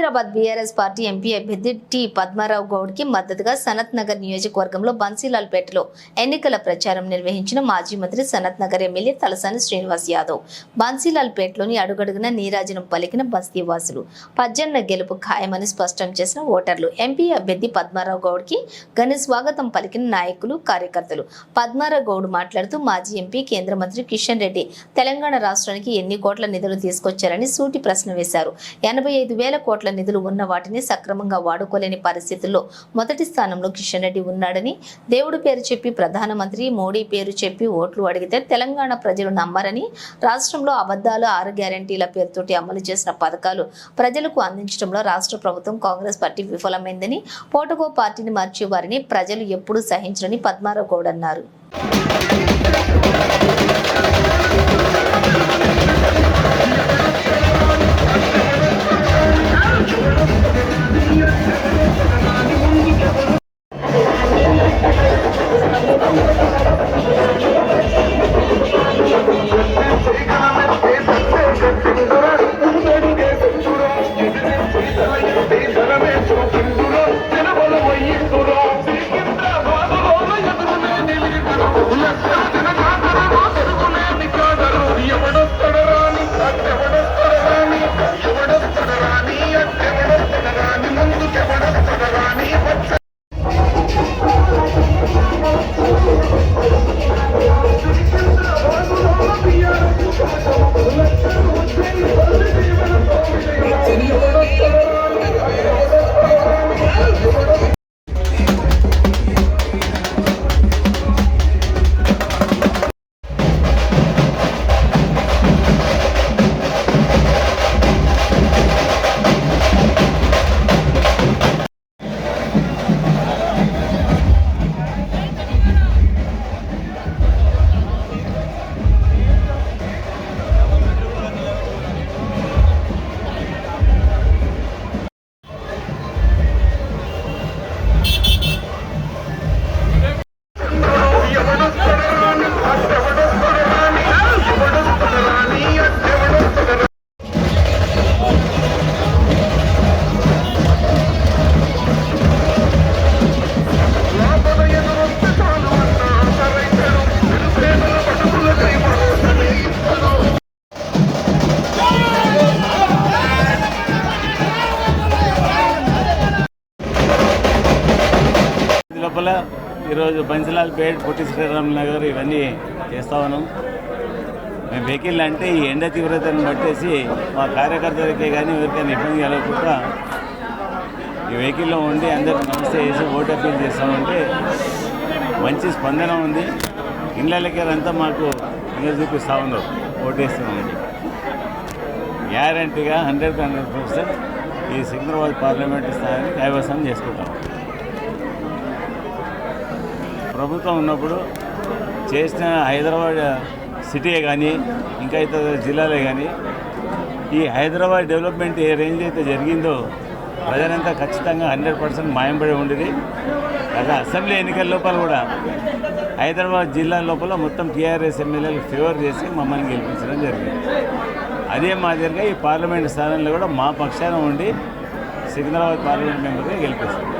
Secunderabad BRS party MP అభ్యర్థి T Padmarao గౌడ్కి మద్దతుగా సనత్ నగర్ నియోజకవర్గంలో బన్సీలాల్పేటలో ఎన్నికల ప్రచారం నిర్వహించిన మాజీ మంత్రి సనత్ నగర్ ఎమ్మెల్యే తలసాని శ్రీనివాస్ యాదవ్. బన్సీలాల్పేటలోని అడుగడుగున నీరాజనం పలికిన బస్తీవాసులు. పజ్జన్న గెలుపు ఖాయమని స్పష్టం చేసిన ఓటర్లు. ఎంపీ అభ్యర్థి పద్మారావు గౌడ్కి ఘన స్వాగతం పలికిన నాయకులు కార్యకర్తలు. పద్మారావు గౌడ్ మాట్లాడుతూ మాజీ ఎంపీ కేంద్ర మంత్రి కిషన్ రెడ్డి తెలంగాణ రాష్ట్రానికి ఎన్ని కోట్ల నిధులు తీసుకొచ్చారని సూటి ప్రశ్న వేశారు. ఎనభై ఐదు వేల కోట్ల నిధులు ఉన్న వాటిని సక్రమంగా వాడుకోలేని పరిస్థితుల్లో మొదటి స్థానంలో కిషన్ రెడ్డి ఉన్నాడని దేవుడు పేరు చెప్పి ప్రధానమంత్రి మోడీ పేరు చెప్పి ఓట్లు అడిగితే తెలంగాణ ప్రజలు నమ్మరని రాష్ట్రంలో అబద్ధాలు ఆరు గ్యారంటీల పేరుతోటి అమలు చేసిన పథకాలు ప్రజలకు అందించడంలో రాష్ట్ర ప్రభుత్వం కాంగ్రెస్ పార్టీ విఫలమైందని పోటగో పార్టీని మార్చే వారిని ప్రజలు ఎప్పుడూ సహించరని పద్మారావు గౌడ్ అన్నారు. లోపల ఈరోజు బన్సిలాల్పేట్ పొట్టి శ్రీరామ్ నగర్ ఇవన్నీ చేస్తా ఉన్నాం. మేము వెహికల్ అంటే ఈ ఎండ తీవ్రతను బట్టేసి మా కార్యకర్తలకే కానీ ఎవరికైనా ఇబ్బంది కలగకుండా ఈ వెహికల్లో ఉండి అందరికి నమస్తే చేసి ఓటు అప్పీల్ చేస్తామంటే మంచి స్పందన ఉంది. ఇళ్ళకెళ్ళంతా మాకు ఇంకా చూపిస్తూ ఉన్నారు ఓటేస్తున్నామని గ్యారంటీగా హండ్రెడ్ హండ్రెడ్ పర్సెంట్ ఈ సికింద్రాబాద్ పార్లమెంట్ స్థాయిని కైవసం చేసుకుంటాం. ప్రభుత్వం ఉన్నప్పుడు చేసిన హైదరాబాద్ సిటీయే కానీ ఇంకా ఇతర జిల్లాలే కానీ ఈ హైదరాబాద్ డెవలప్మెంట్ ఏ రేంజ్ అయితే జరిగిందో ప్రజలంతా ఖచ్చితంగా హండ్రెడ్ పర్సెంట్ మాయంపడి ఉండేది. అలా అసెంబ్లీ ఎన్నికల లోపల కూడా హైదరాబాద్ జిల్లా లోపల మొత్తం టీఆర్ఎస్ ఎమ్మెల్యేలు ఫేవర్ చేసి మమ్మల్ని గెలిపించడం జరిగింది. అదే మాదిరిగా ఈ పార్లమెంట్ స్థానంలో కూడా మా పక్షాన ఉండి సికింద్రాబాద్ పార్లమెంట్ మెంబర్గా గెలిపిస్తారు